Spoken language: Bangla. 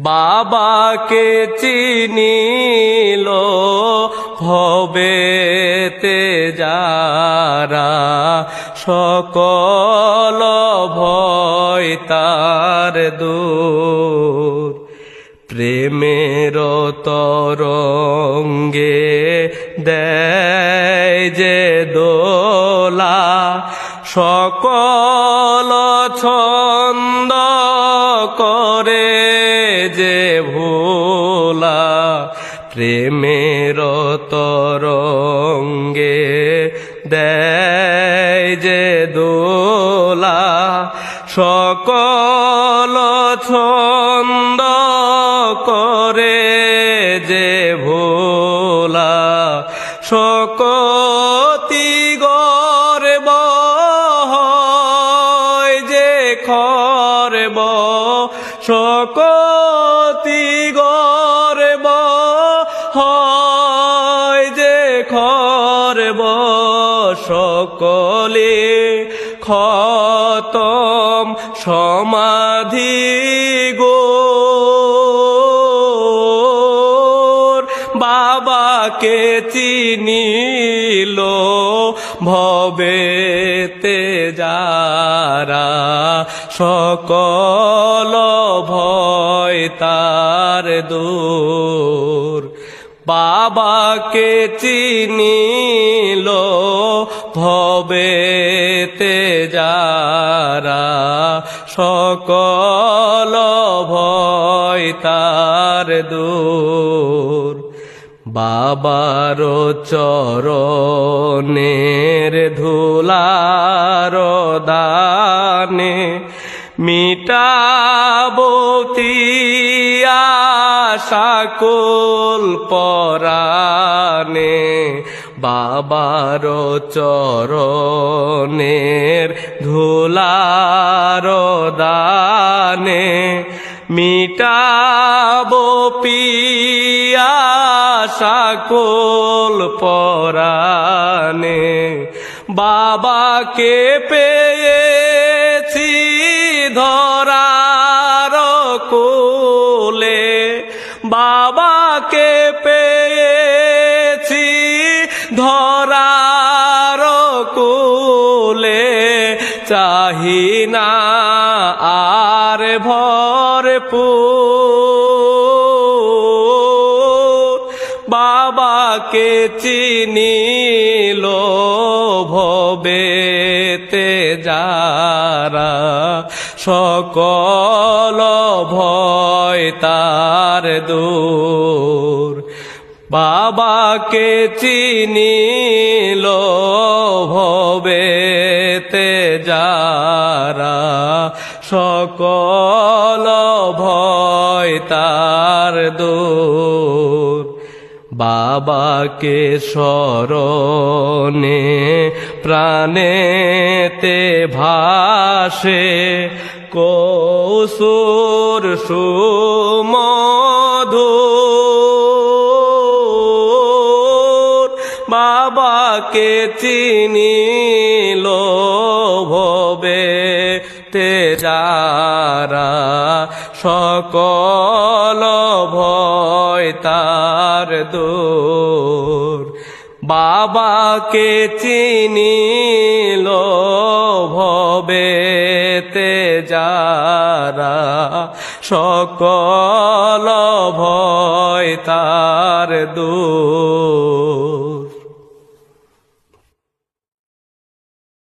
বাবাকে চিনিল ভবেতে যারা সকল ভয় তার দূর। প্রেমের তরঙ্গে দেয় যে দোলা সকল ভোলা প্রেমের তরঙ্গে দেয় যে দোলা সকল ছন্দ করে যে ভোলা সকতি হয় যে খরব সকলে খতম সমাধি গোর বাবাকে চিনিল ভবেতে যারা সকল ভয় তার দূর। বাবাকে চিনিল ভবেতে যারা সকল ভয় তার দূর। বাবার চরণের ধুলার দানে মিটাবতী পরানে বাবার চরণের ধুলার দানে। মিটাব পিয়া সাকুল পরানে বাবাকে পেয়েছি ধরার কোলে চাহি না আর ভরপুর। বাবাকে চিনিল ভবেতে যারা সকল ভয় তার দূর। বাবাকে চিনিল ভবেতে যারা সকল ভয় তার দূর। বাবাকে স্মরণে প্রাণেতে ভাসে কৌসুর সুমধুর বাবাকে চিনিল ভবে তে যারা সকল ভয় তার দূর। বাবাকে চিনিল ভবেতে যারা সকল ভয় তার দূর।